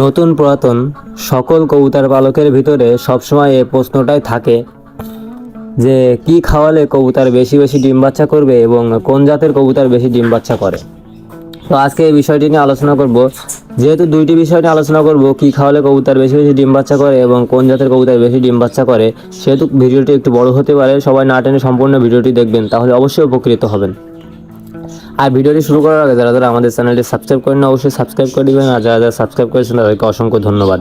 নতুন পুরাতন সকল কবুতর পালকের ভিতরে সবসময় এই প্রশ্নটাই থাকে যে, কি খাওয়ালে কবুতর বেশি বেশি ডিম বাচ্চা করবে এবং কোন জাতের কবুতর বেশি ডিম বাচ্চা করে? তো আজকে এই বিষয়টি নিয়ে আলোচনা করব। যেহেতু দুইটি বিষয় নিয়ে আলোচনা করব, কি খাওয়ালে কবুতর বেশি বেশি ডিম বাচ্চা করে এবং কোন জাতের কবুতর বেশি ডিম বাচ্চা করে, সেহেতু ভিডিওটি একটু বড় হতে পারে। সবাই না টেনে সম্পূর্ণ ভিডিওটি দেখবেন, তাহলে অবশ্যই উপকৃত হবেন। আর ভিডিওটি শুরু করার আগে যারা যারা আমাদের চ্যানেলটি সাবস্ক্রাইব করেন অবশ্যই সাবস্ক্রাইব করে দিবেন। আর যারা যারা সাবস্ক্রাইব করেছেন, তাদেরকে অসংখ্য ধন্যবাদ।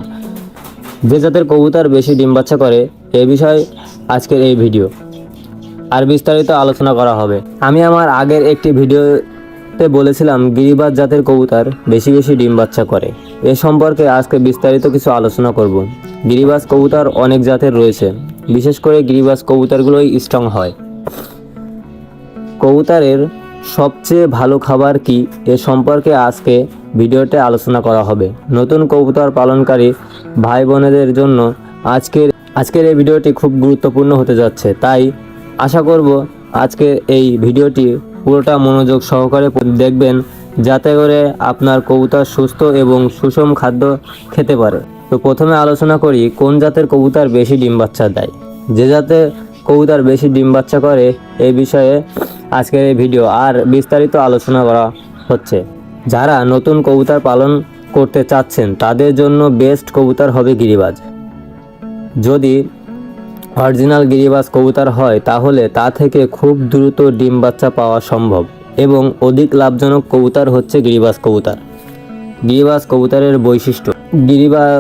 যে জাতের কবুতর বেশি ডিম বাচ্চা করে, এ বিষয়ে আজকের এই ভিডিও। আর বিস্তারিত আলোচনা করা হবে। আমি আমার আগের একটি ভিডিওতে বলেছিলাম, গিরিবাজ জাতের কবুতর বেশি বেশি ডিম বাচ্চা করে। এ সম্পর্কে আজকে বিস্তারিত কিছু আলোচনা করব। গিরিবাজ কবুতর অনেক জাতের রয়েছে। বিশেষ করে গিরিবাজ কবুতরগুলোই স্ট্রং হয়। কবুতরের সবচেয়ে ভালো খাবার কি এ সম্পর্কে আজকে ভিডিওতে আলোচনা করা হবে। নতুন কবুতর পালনকারী ভাই বোনেদের জন্য আজকের আজকের এই ভিডিওটি খুব গুরুত্বপূর্ণ হতে যাচ্ছে। তাই আশা করব আজকের এই ভিডিওটি পুরোটা মনোযোগ সহকারে দেখবেন, যাতে করে আপনার কবুতর সুস্থ এবং সুষম খাদ্য খেতে পারে। তো প্রথমে আলোচনা করি, কোন জাতের কবুতর বেশি ডিম বাচ্চা দেয়? যে জাতের কবুতর বেশি ডিম বাচ্চা করে এই বিষয়ে আজকের এই ভিডিও আর বিস্তারিত আলোচনা করা হচ্ছে। যারা নতুন কবুতর পালন করতে চাচ্ছেন, তাদের জন্য বেস্ট কবুতর হবে গিরিবাজ। যদি অরিজিনাল গিরিবাজ কবুতর হয়, তাহলে তা থেকে খুব দ্রুত ডিম বাচ্চা পাওয়া সম্ভব এবং অধিক লাভজনক কবুতর হচ্ছে গিরিবাজ কবুতর। গিরিবাজ কবুতরের বৈশিষ্ট্য, গিরিবাজ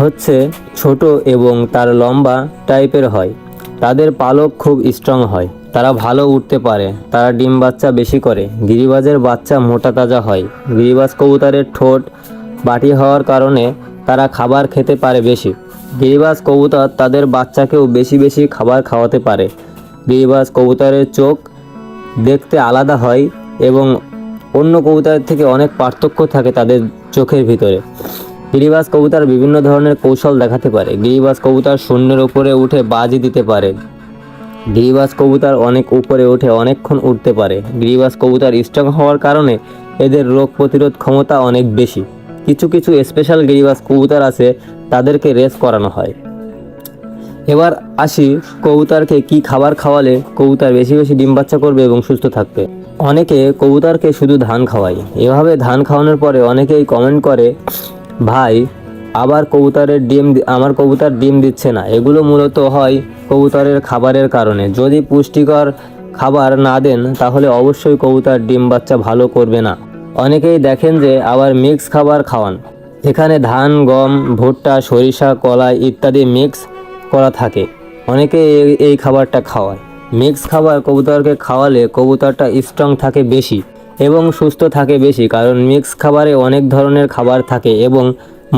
হচ্ছে ছোট এবং তার লম্বা টাইপের হয়। তাদের পালক খুব স্ট্রং হয়। তারা ভালো উঠতে পারে। তারা ডিম বাচ্চা বেশি করে। গিরিবাজের বাচ্চা মোটা তাজা হয়। গিরিবাজ কবুতরের ঠোঁট বাটি হওয়ার কারণে তারা খাবার খেতে পারে বেশি। গিরিবাজ কবুতর তাদের বাচ্চাকেও বেশি বেশি খাবার খাওয়াতে পারে। গিরিবাজ কবুতরের চোখ দেখতে আলাদা হয় এবং অন্য কবুতরের থেকে অনেক পার্থক্য থাকে তাদের চোখের ভিতরে। গিরিবাজ কবুতর বিভিন্ন ধরনের কৌশল দেখাতে পারে। গিরিবাজ কবুতর শূন্যের উপরে উঠে বাজি দিতে পারে। গিরিবাজ কবুতর অনেক উপরে উঠে অনেকক্ষণ উঠতে পারে। গিরিবাজ কবুতর স্ট্রং হওয়ার কারণে এদের রোগ প্রতিরোধ ক্ষমতা অনেক বেশি। কিছু কিছু স্পেশাল গিরিবাজ কবুতর আছে, তাদেরকে রেস করানো হয়। এবার আসি কবুতরকে কি খাবার খাওয়ালে কবুতর বেশি বেশি ডিম বাচ্চা করবে এবং সুস্থ থাকবে। অনেকে কবুতরকে শুধু ধান খাওয়ায়। এভাবে ধান খাওয়ানোর পরে অনেকেই কমেন্ট করে ভাই, আবার কবুতরের ডিম আমার কবুতর ডিম দিচ্ছে না। এগুলো মূলত হয় কবুতরের খাবারের কারণে। যদি পুষ্টিকর খাবার না দেন, তাহলে অবশ্যই কবুতর ডিম বাচ্চা ভালো করবে না। অনেকেই দেখেন যে আবার মিক্স খাবার খাওয়ান। এখানে ধান, গম, ভুট্টা, সরিষা, কলাই ইত্যাদি মিক্স করা থাকে। অনেকে এই খাবারটা খাওয়ায়। মিক্স খাবার কবুতরকে খাওয়ালে কবুতরটা স্ট্রং থাকে বেশি। এবং সুস্থ থাকে বেশি, কারণ মিক্স খাবারে অনেক ধরনের খাবার থাকে এবং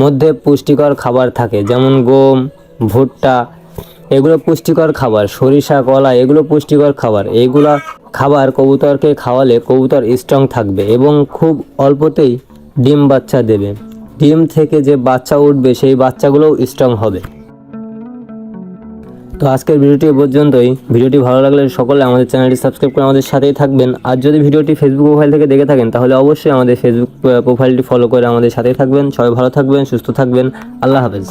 মধ্যে পুষ্টিকর খাবার থাকে, যেমন গম, ভুট্টা, এগুলো পুষ্টিকর খাবার, সরিষা, কলা, এগুলো পুষ্টিকর খাবার। এইগুলা খাবার কবুতরকে খাওয়ালে কবুতর স্ট্রং থাকবে এবং খুব অল্পতেই ডিম বাচ্চা দেবে। ডিম থেকে যে বাচ্চা উঠবে, সেই বাচ্চাগুলোও স্ট্রং হবে। তো আজকের ভিডিওটি এ পর্যন্তই। ভিডিওটি ভালো লাগলে সকলে আমাদের চ্যানেলটি সাবস্ক্রাইব করে আমাদের সাথেই থাকবেন। আর যদি ভিডিওটি ফেসবুক প্রোফাইল থেকে দেখে থাকেন, তাহলে অবশ্যই আমাদের ফেসবুক প্রোফাইলটি ফলো করে আমাদের সাথেই থাকবেন। সবাই ভালো থাকবেন, সুস্থ থাকবেন। আল্লাহ হাফেজ।